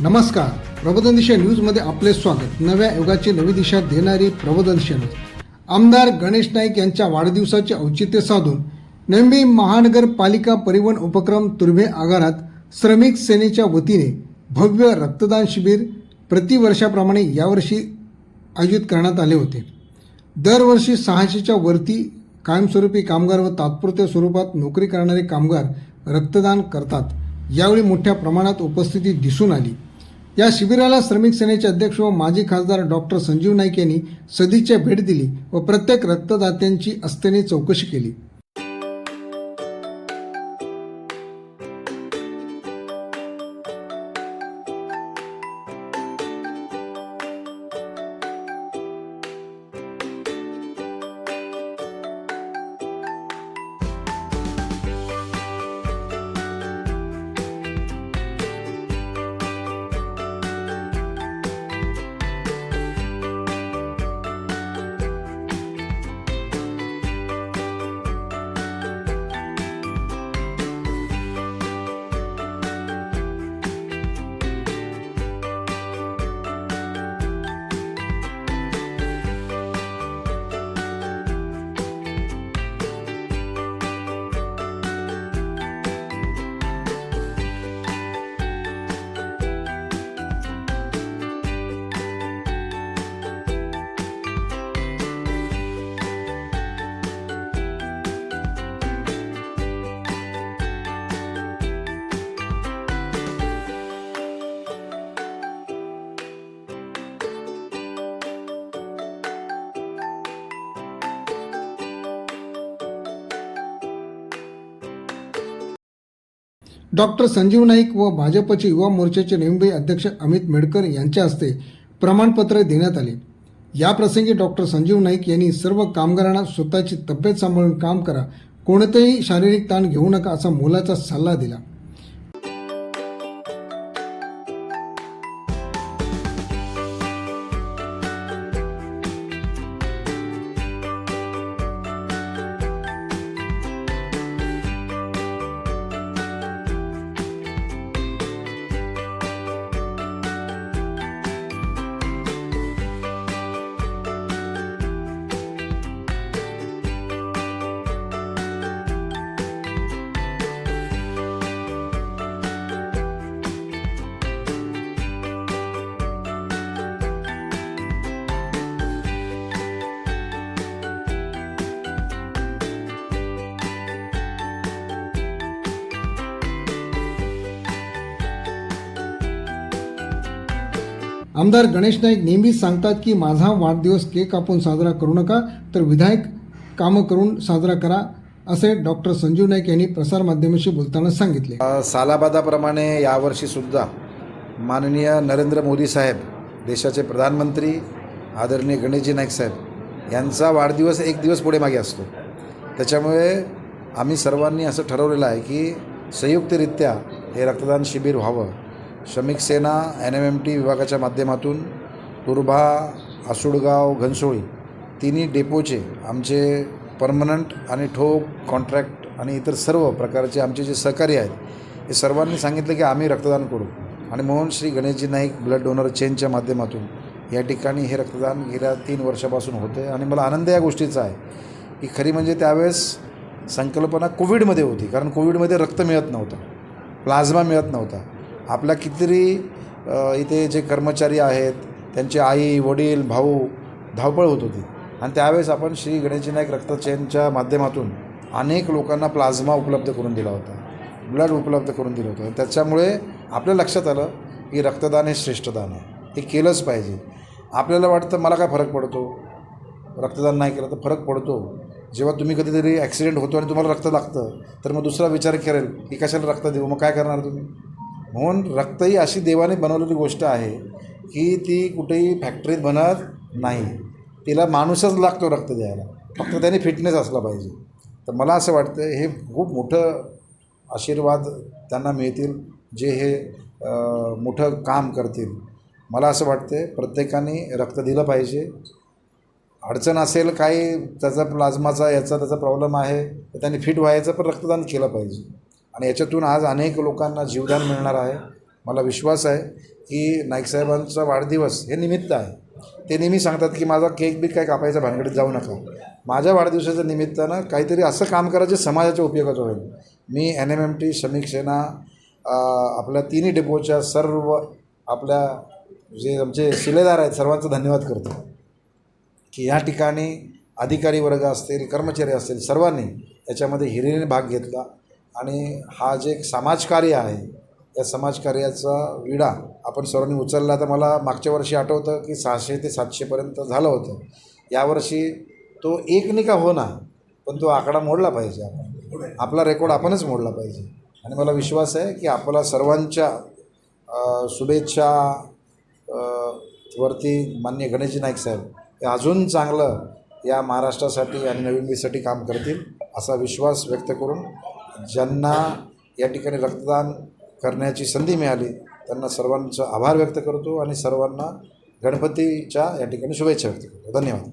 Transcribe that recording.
नमस्कार. प्रबोधन दिशा न्यूजमध्ये आपले स्वागत. नव्या युगाची नवी दिशा देणारी प्रबोधन दिशा न्यूज. आमदार गणेश नाईक यांच्या वाढदिवसाचे औचित्य साधून नवी महानगरपालिका परिवहन उपक्रम तुर्भे आगारात श्रमिक सेनेच्या वतीने भव्य रक्तदान शिबिर प्रतिवर्षाप्रमाणे यावर्षी आयोजित करण्यात आले होते. दरवर्षी सहाशेच्या वरती कायमस्वरूपी कामगार व तात्पुरत्या स्वरूपात नोकरी करणारे कामगार रक्तदान करतात. यावेळी मोठ्या प्रमाणात उपस्थिती दिसून आली. या शिबिराला श्रमिक सेनेचे अध्यक्ष व माजी खासदार डॉक्टर संजीव नाईक यांनी सदिच्छा भेट दिली व प्रत्येक रक्तदात्यांची अस्थेने चौकशी केली. डॉक्टर संजीव नाईक व भाजपचे युवा मोर्चाचे नेमबई अध्यक्ष अमित मेडकर यांच्या हस्ते प्रमाणपत्र देण्यात आले. या प्रसंगी डॉक्टर संजीव नाईक यांनी सर्व कामगारांना स्वतःची तब्येत सांभाळून काम करा. कोणतेही शारीरिक ताण घेऊ नका असा मोलाचा सल्ला दिला. आमदार गणेश नाईक नेहमीच सांगतात की माझा वाढदिवस केक कापून साजरा करू नका तर विधायक कामं करून साजरा करा असे डॉक्टर संजीव नाईक यांनी प्रसारमाध्यमाशी बोलताना सांगितले. सालाबादाप्रमाणे यावर्षीसुद्धा माननीय नरेंद्र मोदी साहेब देशाचे प्रधानमंत्री आदरणीय गणेशजी नाईक साहेब यांचा वाढदिवस एक दिवस पुढे मागे असतो. त्याच्यामुळे आम्ही सर्वांनी असं ठरवलेलं आहे की संयुक्तरित्या हे रक्तदान शिबिर व्हावं. Shramik Sena N M M T विभागाच्या माध्यमातून तुर्भा आसुडगाव घनसोळी तिन्ही डेपोचे आमचे परमनंट आणि ठोक कॉन्ट्रॅक्ट आणि इतर सर्व प्रकारचे आमचे जे सहकारी आहेत हे सर्वांनी सांगितलं की आम्ही रक्तदान करू. आणि म्हणून श्री गणेशजी नाईक ब्लड डोनर चेनच्या माध्यमातून या ठिकाणी हे रक्तदान गेल्या तीन वर्षापासून होते आणि मला आनंद या गोष्टीचा आहे की खरी म्हणजे त्यावेळेस संकल्पना कोविडमध्ये होती. कारण कोविडमध्ये रक्त मिळत नव्हतं प्लाझ्मा मिळत नव्हता. आपल्या कितीतरी इथे जे कर्मचारी आहेत त्यांचे आई वडील भाऊ धावपळ होत होती. आणि त्यावेळेस आपण श्री गणेशजी नाईक रक्तचयनच्या माध्यमातून अनेक लोकांना प्लाझ्मा उपलब्ध करून दिला होता. ब्लड उपलब्ध करून दिलं होतं. त्याच्यामुळे आपल्या लक्षात आलं की रक्तदान हे श्रेष्ठदान आहे. ते केलंच पाहिजे. आपल्याला वाटतं मला काय फरक पडतो? रक्तदान नाही केलं तर फरक पडतो. जेव्हा तुम्ही कधीतरी ॲक्सिडेंट होतो आणि तुम्हाला रक्त लागतं तर मग दुसरा विचार करेल की कशाला रक्त देऊ? मग काय करणार तुम्ही? म्हणून रक्त ही अशी देवाने बनवलेली गोष्ट आहे की ती कुठेही फॅक्टरीत बनत नाही. तिला माणूसच लागतो रक्त द्यायला. फक्त त्याने फिटनेस असला पाहिजे. तर मला असं वाटतं हे खूप मोठं आशीर्वाद त्यांना मिळतील जे हे मोठं काम करतील. मला असं वाटतं प्रत्येकाने रक्त दिलं पाहिजे. अडचण असेल काही त्याचा प्लाझ्माचा याचा त्याचा प्रॉब्लेम आहे तर त्यांनी फिट व्हायचं पण रक्तदान केलं पाहिजे. आणि याच्यातून आज अनेक लोकांना जीवदान मिळणार आहे. मला विश्वास आहे की नाईकसाहेबांचा वाढदिवस हे निमित्त आहे. ते नेहमी सांगतात की माझा केक बी काय कापायचा भानगडीत जाऊ नका. माझ्या वाढदिवसाच्या निमित्तानं काहीतरी असं काम करा जे समाजाच्या उपयोगाचं होईल. मी N M M T Shramik Sena आपल्या तिन्ही डेपोच्या सर्व आपल्या जे आमचे शिलेदार आहेत सर्वांचा धन्यवाद करतो. की या ठिकाणी अधिकारी वर्ग असतील कर्मचारी असतील सर्वांनी याच्यामध्ये हिरेने भाग घेतला. आणि हा जे एक समाजकार्य आहे या समाजकार्याचा विडा आपण सर्वांनी उचलला तर मला मागच्या वर्षी आठवतं की सहाशे ते सातशेपर्यंत झालं होतं. यावर्षी तो एक नाही का हो ना पण तो आकडा मोडला पाहिजे आपण. आपला रेकॉर्ड आपणच मोडला पाहिजे. आणि मला विश्वास आहे की आपला सर्वांच्या शुभेच्छा वरती मान्य गणेशजी नाईक साहेब हे अजून चांगलं या महाराष्ट्रासाठी आणि नवीन पिढीसाठी काम करतील असा विश्वास व्यक्त करून ज्यांना या ठिकाणी रक्तदान करण्याची संधी मिळाली त्यांना सर्वांचा आभार व्यक्त करतो आणि सर्वांना गणपतीच्या या ठिकाणी शुभेच्छा व्यक्त करतो. धन्यवाद.